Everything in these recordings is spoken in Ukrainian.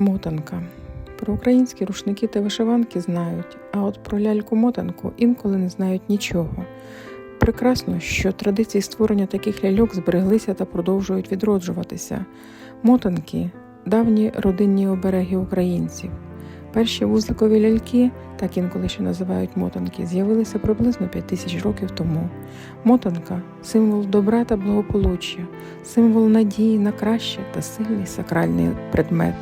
Мотанка. Про українські рушники та вишиванки знають, а от про ляльку-мотанку інколи не знають нічого. Прекрасно, що традиції створення таких ляльок збереглися та продовжують відроджуватися. Мотанки давні родинні обереги українців. Перші вузликові ляльки, так інколи ще називають мотанки, з'явилися приблизно 5 тисяч років тому. Мотанка символ добра та благополуччя, символ надії на краще та сильний сакральний предмет.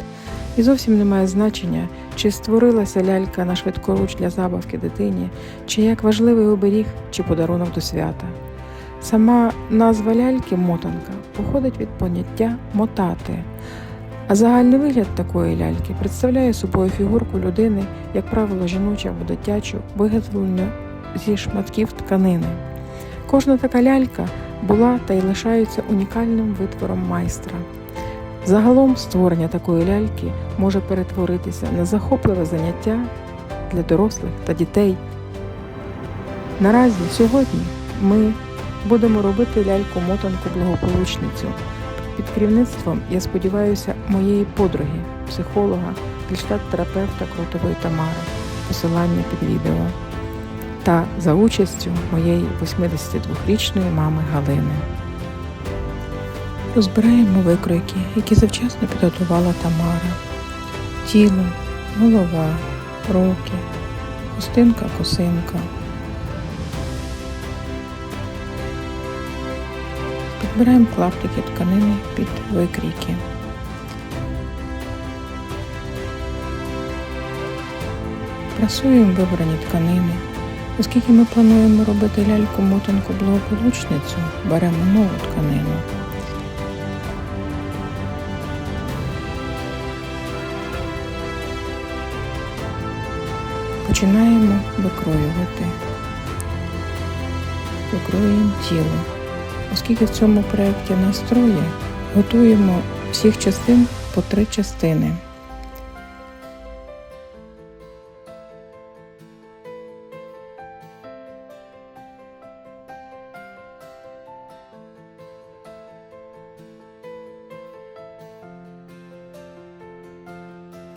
І зовсім не має значення, чи створилася лялька на швидкоруч для забавки дитині, чи як важливий оберіг чи подарунок до свята. Сама назва ляльки мотанка походить від поняття мотати. А загальний вигляд такої ляльки представляє собою фігурку людини, як правило, жіночу або дитячу, виготовлену зі шматків тканини. Кожна така лялька була та й лишається унікальним витвором майстра. Загалом створення такої ляльки може перетворитися на захопливе заняття для дорослих та дітей. Наразі сьогодні ми будемо робити ляльку-мотанку благополучницю під керівництвом, я сподіваюся, моєї подруги, психолога, гельштадт-терапевта Крутової Тамари, посилання під відео, та за участю моєї 82-річної мами Галини. Розбираємо викройки, які завчасно підготувала Тамара. Тіло, голова, руки, хустинка, косинка. Підбираємо клаптики тканини під викрійки. Прасуємо вибрані тканини. Оскільки ми плануємо робити ляльку-мотанку благополучницю, беремо нову тканину. Починаємо викроювати. Викроюємо тіло. Оскільки в цьому проєкті нас троє, готуємо всіх частин по три частини.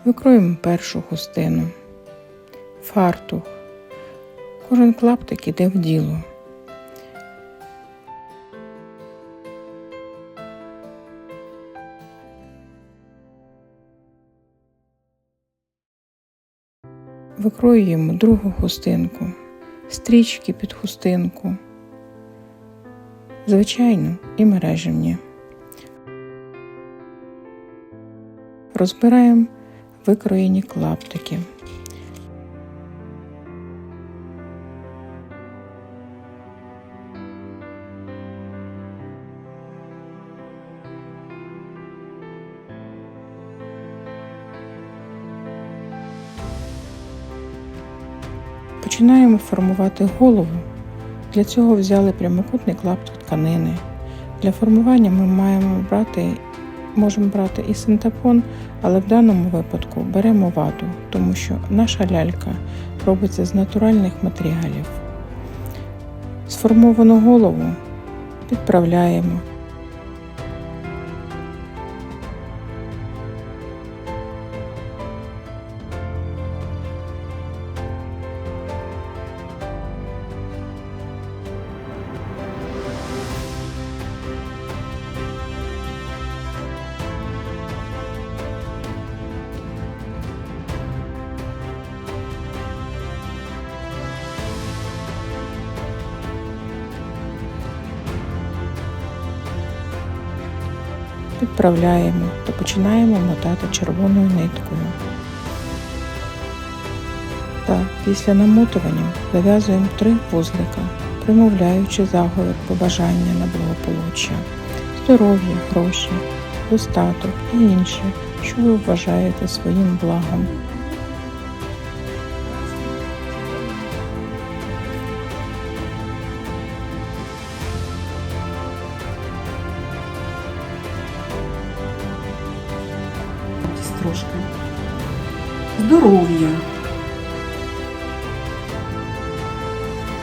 Викроємо першу хустину, фартух. Кожен клаптик іде в діло. Викроюємо другу хустинку, стрічки під хустинку, звичайно, і мережевні. Розбираємо викроєні клаптики. Починаємо формувати голову. Для цього взяли прямокутний клаптик тканини. Для формування ми маємо брати, можемо брати і синтепон, але в даному випадку беремо вату, тому що наша лялька робиться з натуральних матеріалів. Сформовану голову підправляємо. Підправляємо та починаємо мотати червоною ниткою. Та після намотування зав'язуємо три вузлика, примовляючи заговор побажання на благополуччя, здоров'я, гроші, достаток і інше, що ви вважаєте своїм благом. здоров'я,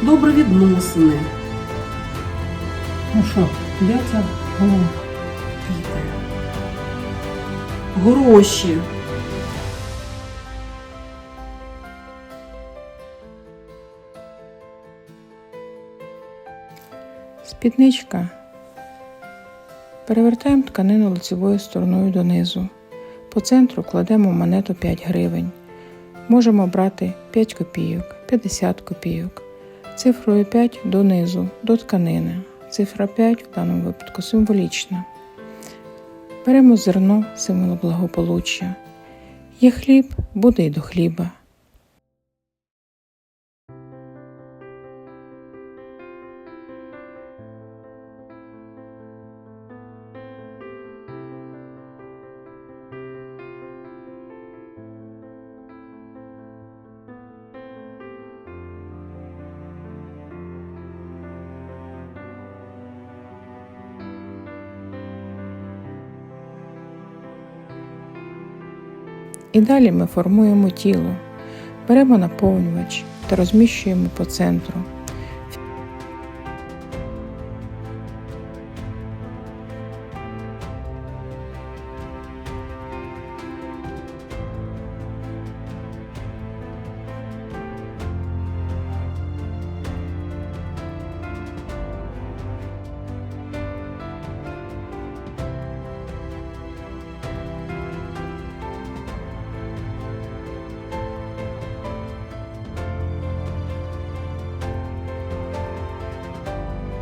добре відносини. Ну що, дяця голову ну. квіти. Гроші. Спідничка. Перевертаємо тканину лицевою стороною донизу. По центру кладемо монету 5 гривень. Можемо брати 5 копійок, 50 копійок. Цифрою 5 донизу, до тканини. Цифра 5 в даному випадку символічна. Беремо зерно, символ благополуччя. Є хліб, буде й до хліба. І далі ми формуємо тіло. Беремо наповнювач та розміщуємо по центру.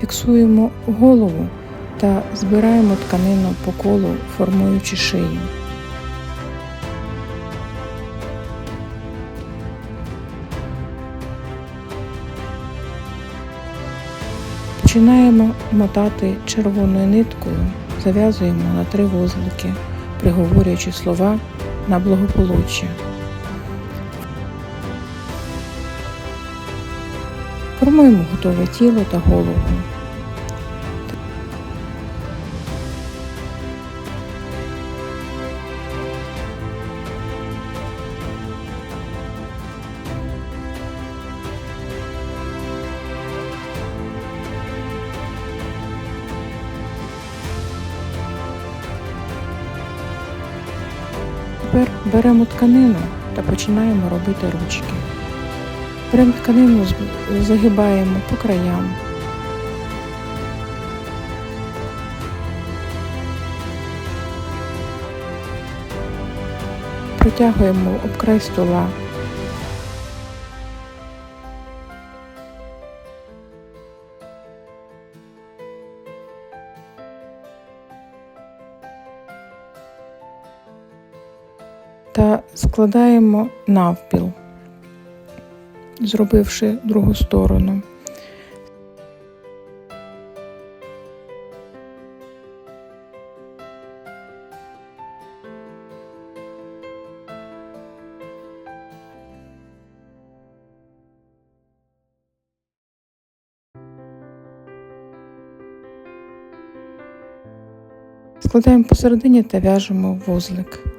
Фіксуємо голову та збираємо тканину по колу, формуючи шию. Починаємо мотати червоною ниткою, зав'язуємо на три вузлики, приговорюючи слова на благополуччя. Формуємо готове тіло та голову. Тепер беремо тканину та починаємо робити ручки. Беремо тканину, загибаємо по краям. Протягуємо об край стола. Складаємо навпіл зробивши другу сторону. Складаємо посередині та в'яжемо вузлик.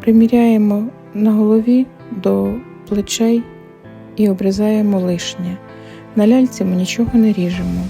Приміряємо на голові до плечей і обрізаємо лишнє. На ляльці ми нічого не ріжемо.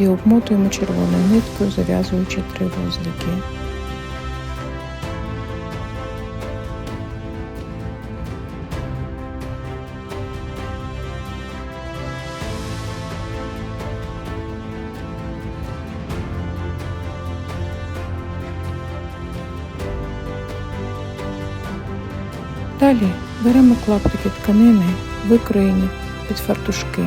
І обмотуємо червоною ниткою, зав'язуючи три вузлики. Далі беремо клаптики тканини, викроєні під фартушки.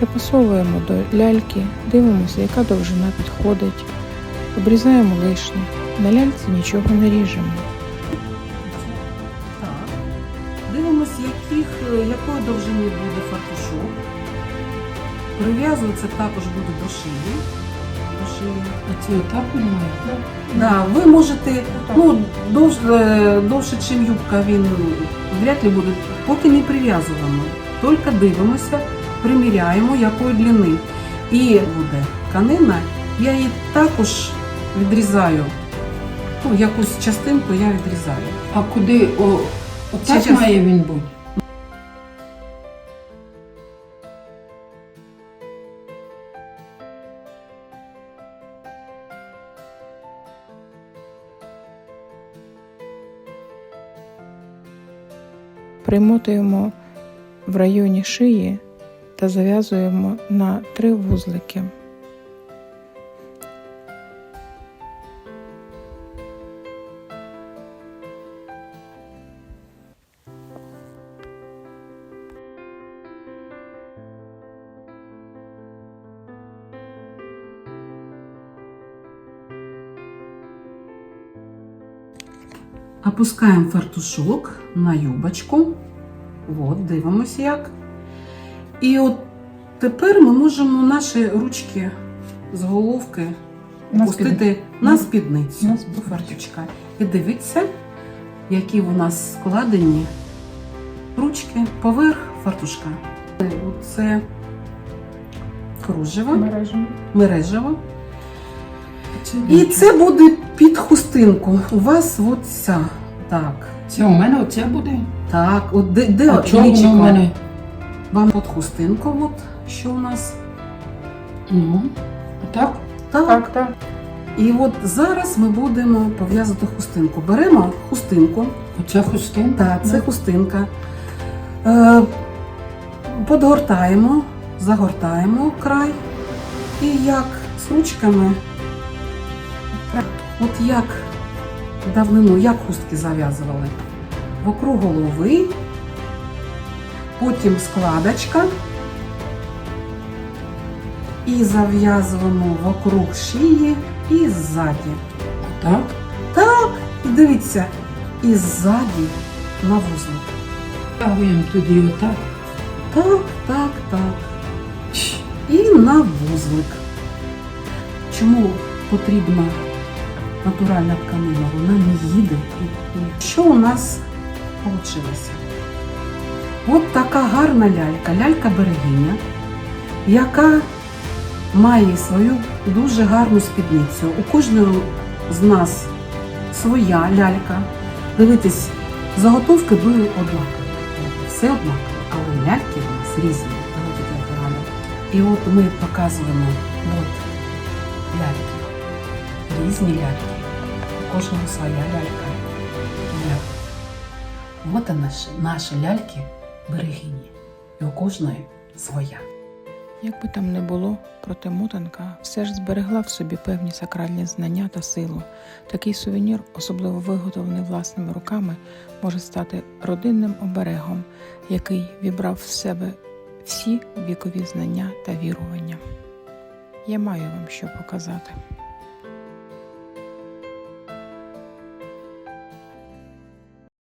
Припасовуємо до ляльки, дивимося, яка довжина підходить, обрізаємо лишнє. На ляльці нічого не ріжемо. Так. Дивимось, які е, якої довжини буде фартушок. Прив'язуватися також буде до шиї. До шиї. А ці отак немає, так? Да, ви можете, ну, довж, е, довше, ніж юбка, він вряд ли буде, поки не прив'язуємо. Тільки дивимося, приміряємо, якої длини. І буде тканина, я її також відрізаю. Ну, якусь частинку я відрізаю. А куди о, отак Сейчас. має він бути? Примотуємо в районі шиї та зав'язуємо на три вузлики. Опускаємо фартушок на юбочку. От, дивимося як. І от тепер ми можемо наші ручки з головки На пустити на спідницю на до спідницю. І дивіться, які у нас складені ручки поверх фартушка. Це кружево, Мережу. мережево. І це буде під хустинку. У вас от ця. Так. Це у мене оце буде? Так, от де, де а лічико? у мене? Вам от хустинку, от що у нас. Ну, отак? Так. так. так. І от зараз ми будемо пов'язати хустинку. Беремо хустинку, Оце хустинка? так, це хустинка. Е, подгортаємо, загортаємо край. І як з ручками, от як давнину, як хустки зав'язували. Вокруг голови, потім складочка. І зав'язуємо вокруг шиї і ззаді. Отак? Так, і дивіться, і ззаді на вузлик. Тягуємо тоді отак. Так, так, так. І на вузлик. Чому потрібна натуральна тканина? Вона не їде. Що у нас вийшло? От така гарна лялька, лялька берегиня, яка має свою дуже гарну спідницю. У кожного з нас своя лялька. Дивитись, заготовки були однакові. Все однаково, але ляльки у нас різні. І от ми показуємо от ляльки. Різні ляльки. У кожного своя лялька. От наші, наші ляльки берегині. І у кожної своя. Як би там не було, проте мотанка все ж зберегла в собі певні сакральні знання та силу. Такий сувенір, особливо виготовлений власними руками, може стати родинним оберегом, який вібрав в себе всі вікові знання та вірування. Я маю вам що показати.